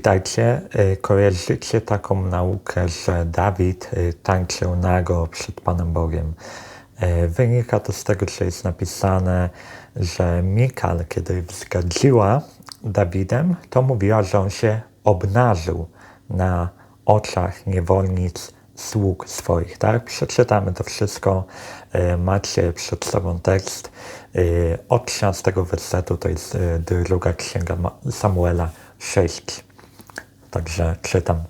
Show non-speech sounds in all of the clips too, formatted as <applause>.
Witajcie. Y, kojarzycie taką naukę, że Dawid y, tańczył nago przed Panem Bogiem. Y, wynika to z tego, że jest napisane, że Mikal, kiedy wzgardziła Dawidem, to mówiła, że on się obnażył na oczach niewolnic sług swoich. Tak? Przeczytamy to wszystko. Macie przed sobą tekst. Od 13 wersetu to jest druga księga Samuela 6. Także czytam.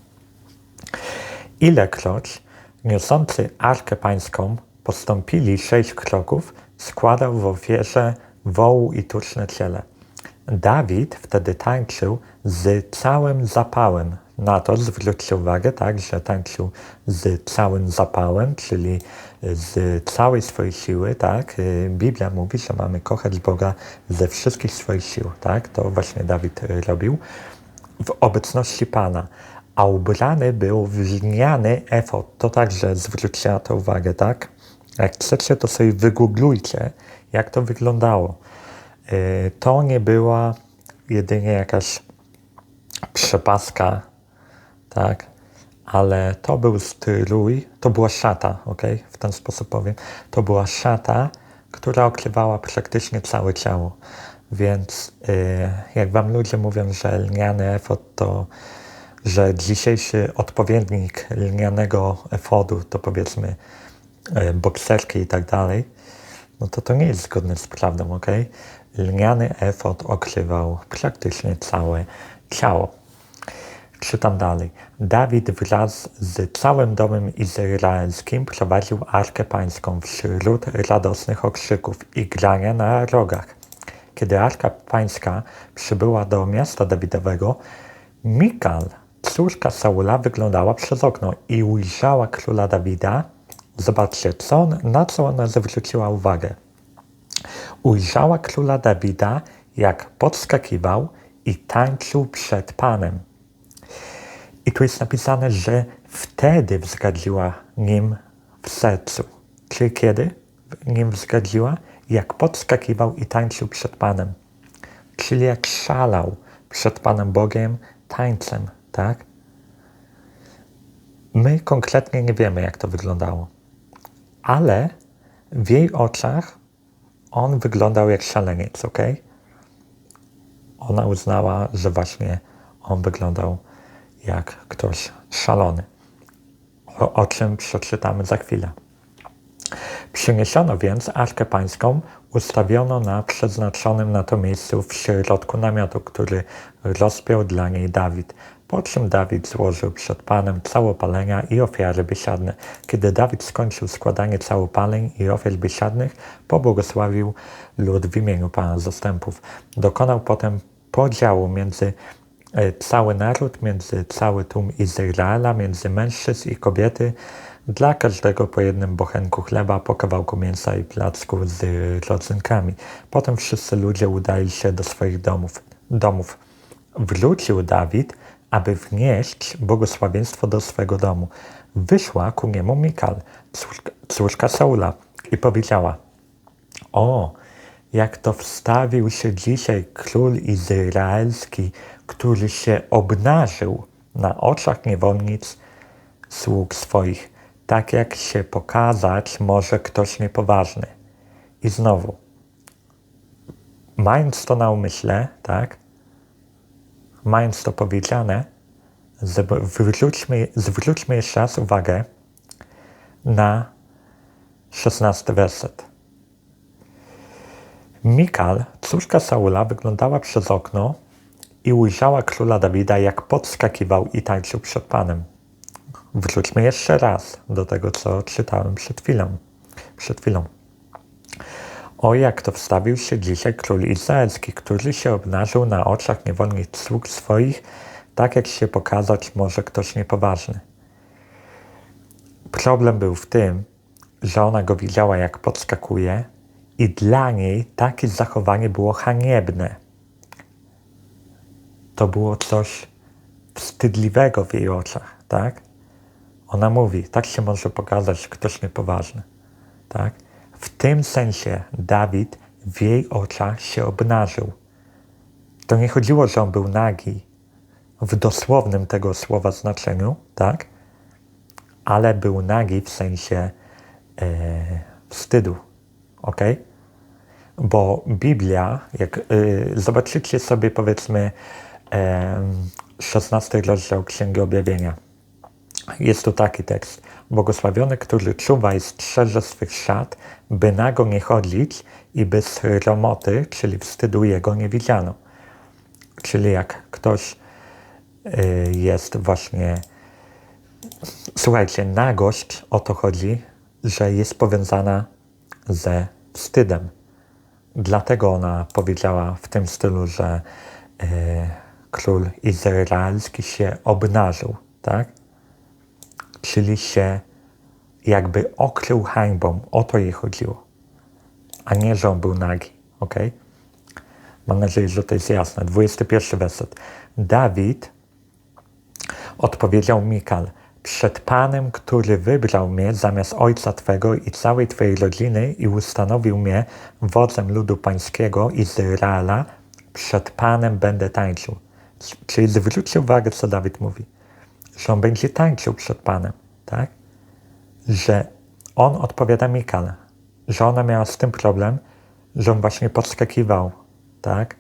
Ilekroć niosący Arkę Pańską postąpili sześć kroków, składał w ofierze wołu i tuczne ciele. Dawid wtedy tańczył z całym zapałem. Na to zwróćcie uwagę, tak, że tańczył z całym zapałem, czyli z całej swojej siły, tak. Biblia mówi, że mamy kochać Boga ze wszystkich swoich sił, tak. To właśnie Dawid robił w obecności Pana, a ubrany był w lniany efot. To także zwróćcie na to uwagę, tak? Jak chcecie, to sobie wygooglujcie, jak to wyglądało. Y, to nie była jedynie jakaś przepaska, tak? Ale to był strój, to była szata, ok? W ten sposób powiem. To była szata, która okrywała praktycznie całe ciało. Więc y, jak wam ludzie mówią, że lniany efod to, że dzisiejszy odpowiednik lnianego efodu to powiedzmy y, bokserki i tak dalej, no to to nie jest zgodne z prawdą, ok? Lniany efod okrywał praktycznie całe ciało. Czytam dalej. Dawid wraz z całym domem izraelskim prowadził Arkę Pańską wśród radosnych okrzyków i grania na rogach. Kiedy Arka Pańska przybyła do miasta Dawidowego, Mikal, córka Saula, wyglądała przez okno i ujrzała króla Dawida. Zobaczcie, co on, na co ona zwróciła uwagę. Ujrzała króla Dawida, jak podskakiwał i tańczył przed Panem. I tu jest napisane, że wtedy wzgardziła nim w sercu. Czyli kiedy nim wzgardziła? Jak podskakiwał i tańczył przed Panem. Czyli jak szalał przed Panem Bogiem tańcem, tak? My konkretnie nie wiemy, jak to wyglądało, ale w jej oczach on wyglądał jak szaleniec, ok? Ona uznała, że właśnie on wyglądał jak ktoś szalony. O, o czym przeczytamy za chwilę. Przyniesiono więc Arkę Pańską, ustawiono na przeznaczonym na to miejscu w środku namiotu, który rozpiął dla niej Dawid. Po czym Dawid złożył przed Panem całopalenia i ofiary biesiadne. Kiedy Dawid skończył składanie całopaleń i ofiar biesiadnych, pobłogosławił lud w imieniu Pana zastępów. Dokonał potem podziału między e, cały naród, między cały tłum Izraela, między mężczyzn i kobiety, dla każdego po jednym bochenku chleba, po kawałku mięsa i placku z rodzynkami. Potem wszyscy ludzie udali się do swoich domów. domów. Wrócił Dawid, aby wnieść błogosławieństwo do swego domu. Wyszła ku niemu Mikal, córka, córka Saula, i powiedziała: O, jak to wstawił się dzisiaj król izraelski, który się obnażył na oczach niewolnic sług swoich tak jak się pokazać może ktoś niepoważny. I znowu, mając to na umyśle, tak, mając to powiedziane, zwróćmy, zwróćmy jeszcze raz uwagę na szesnasty werset. Mikal, córka Saula, wyglądała przez okno i ujrzała króla Dawida, jak podskakiwał i tańczył przed Panem. Wróćmy jeszcze raz do tego, co czytałem przed chwilą. Przed chwilą. O, jak to wstawił się dzisiaj król izraelski, który się obnażył na oczach niewolnych sług swoich, tak jak się pokazać może ktoś niepoważny. Problem był w tym, że ona go widziała, jak podskakuje, i dla niej takie zachowanie było haniebne. To było coś wstydliwego w jej oczach, tak? Ona mówi, tak się może pokazać ktoś niepoważny. Tak? W tym sensie Dawid w jej oczach się obnażył. To nie chodziło, że on był nagi, w dosłownym tego słowa znaczeniu, tak? Ale był nagi w sensie e, wstydu, ok? Bo Biblia, jak y, zobaczycie sobie powiedzmy e, 16 rozdział Księgi Objawienia, jest tu taki tekst. Błogosławiony, który czuwa i strzeże swych szat, by nago nie chodzić i by sromoty, czyli wstydu jego nie widziano. Czyli jak ktoś y, jest właśnie... Słuchajcie, nagość o to chodzi, że jest powiązana ze wstydem. Dlatego ona powiedziała w tym stylu, że y, król izraelski się obnażył, tak? Czyli się jakby okrył hańbą. O to jej chodziło. A nie, że on był nagi. ok? Mam nadzieję, że to jest jasne. 21 werset. Dawid odpowiedział Mikal, przed Panem, który wybrał mnie zamiast ojca Twego i całej Twojej rodziny i ustanowił mnie wodzem ludu pańskiego Izraela, przed Panem będę tańczył. Czyli zwróćcie uwagę, co Dawid mówi, że on będzie tańczył przed Panem, tak? Że on odpowiada Mikal, że ona miała z tym problem, że on właśnie podskakiwał, tak?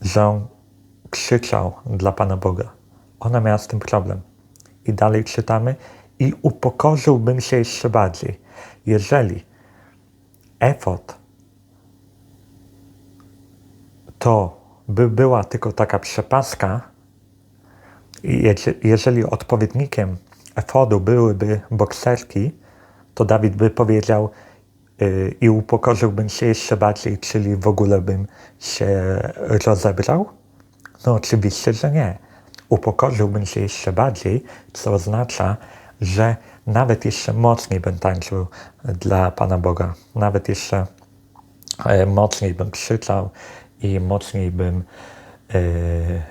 Że on krzyczał dla Pana Boga. Ona miała z tym problem. I dalej czytamy, i upokorzyłbym się jeszcze bardziej, jeżeli efot to by była tylko taka przepaska, jeżeli odpowiednikiem efodu byłyby bokserki, to Dawid by powiedział yy, i upokorzyłbym się jeszcze bardziej, czyli w ogóle bym się rozebrał? No oczywiście, że nie. Upokorzyłbym się jeszcze bardziej, co oznacza, że nawet jeszcze mocniej bym tańczył dla Pana Boga. Nawet jeszcze e, mocniej bym krzyczał i mocniej bym, yy,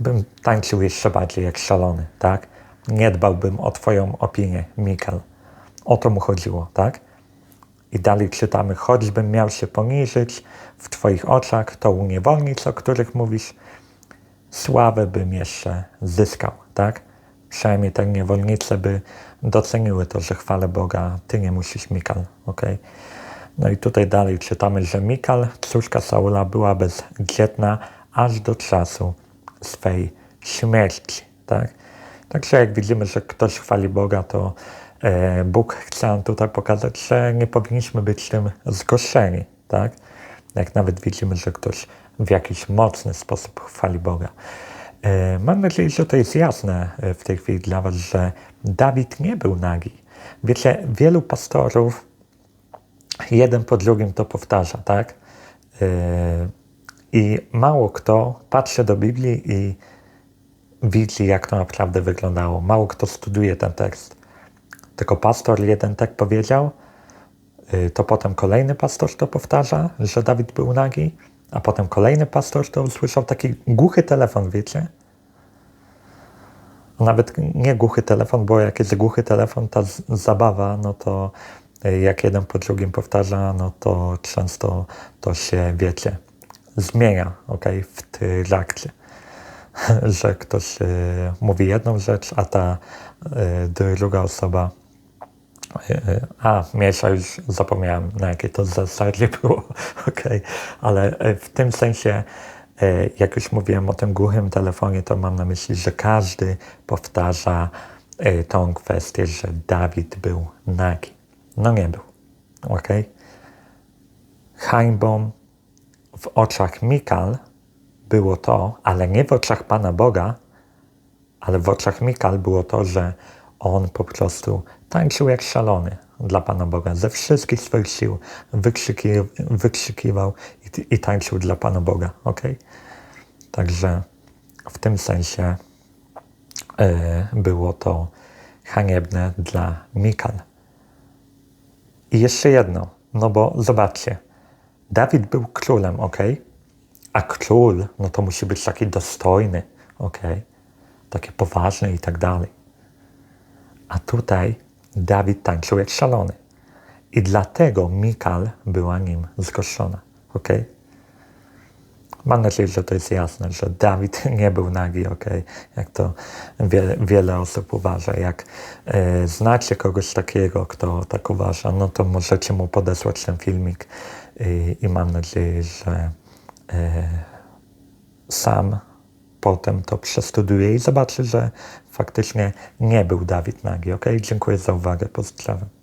bym tańczył jeszcze bardziej jak szalony, tak? Nie dbałbym o Twoją opinię, Mikal. O to mu chodziło, tak? I dalej czytamy, choćbym miał się poniżyć w Twoich oczach, to u niewolnic, o których mówisz, sławę bym jeszcze zyskał, tak? Przynajmniej te niewolnice by doceniły to, że chwalę Boga, Ty nie musisz, Mikal, ok? No i tutaj dalej czytamy, że Mikal, córka Saula, była bezdzietna aż do czasu swej śmierci, tak? Także jak widzimy, że ktoś chwali Boga, to e, Bóg chce nam tutaj pokazać, że nie powinniśmy być tym zgorszeni, tak? Jak nawet widzimy, że ktoś w jakiś mocny sposób chwali Boga. E, mam nadzieję, że to jest jasne e, w tej chwili dla Was, że Dawid nie był nagi. Wiecie, wielu pastorów jeden po drugim to powtarza, tak? I mało kto patrzy do Biblii i widzi, jak to naprawdę wyglądało. Mało kto studuje ten tekst. Tylko pastor jeden tak powiedział, y, to potem kolejny pastor to powtarza, że Dawid był nagi, a potem kolejny pastor to usłyszał taki głuchy telefon, wiecie? Nawet nie głuchy telefon, bo jak jest głuchy telefon, ta zabawa, no to y, jak jeden po drugim powtarza, no to często to się, wiecie, zmienia, ok, w trakcie. <laughs> że ktoś e, mówi jedną rzecz, a ta e, druga osoba e, a, mniejsza już zapomniałem, na jakiej to zasadzie <laughs> było, ok, ale w tym sensie, jak już mówiłem o tym głuchym telefonie, to mam na myśli, że każdy powtarza tą kwestię, że Dawid był nagi. No nie był, ok? Hańbą w oczach Mikal było to, ale nie w oczach Pana Boga, ale w oczach Mikal było to, że on po prostu tańczył jak szalony dla Pana Boga. Ze wszystkich swoich sił wykrzyki, wykrzykiwał i, i, tańczył dla Pana Boga. ok? Także w tym sensie e, było to haniebne dla Mikal. I jeszcze jedno, no bo zobaczcie, Dawid był królem, ok? A król, no to musi być taki dostojny, ok? Taki poważny i tak dalej. A tutaj Dawid tańczył jak szalony. I dlatego Mikal była nim zgorszona, ok? Mam nadzieję, że to jest jasne, że Dawid nie był nagi, ok? Jak to wiele, wiele osób uważa. Jak znacie kogoś takiego, kto tak uważa, no to możecie mu podesłać ten filmik i, mam nadzieję, że sam potem to przestuduje i zobaczy, że faktycznie nie był Dawid nagi, ok? Dziękuję za uwagę, pozdrawiam.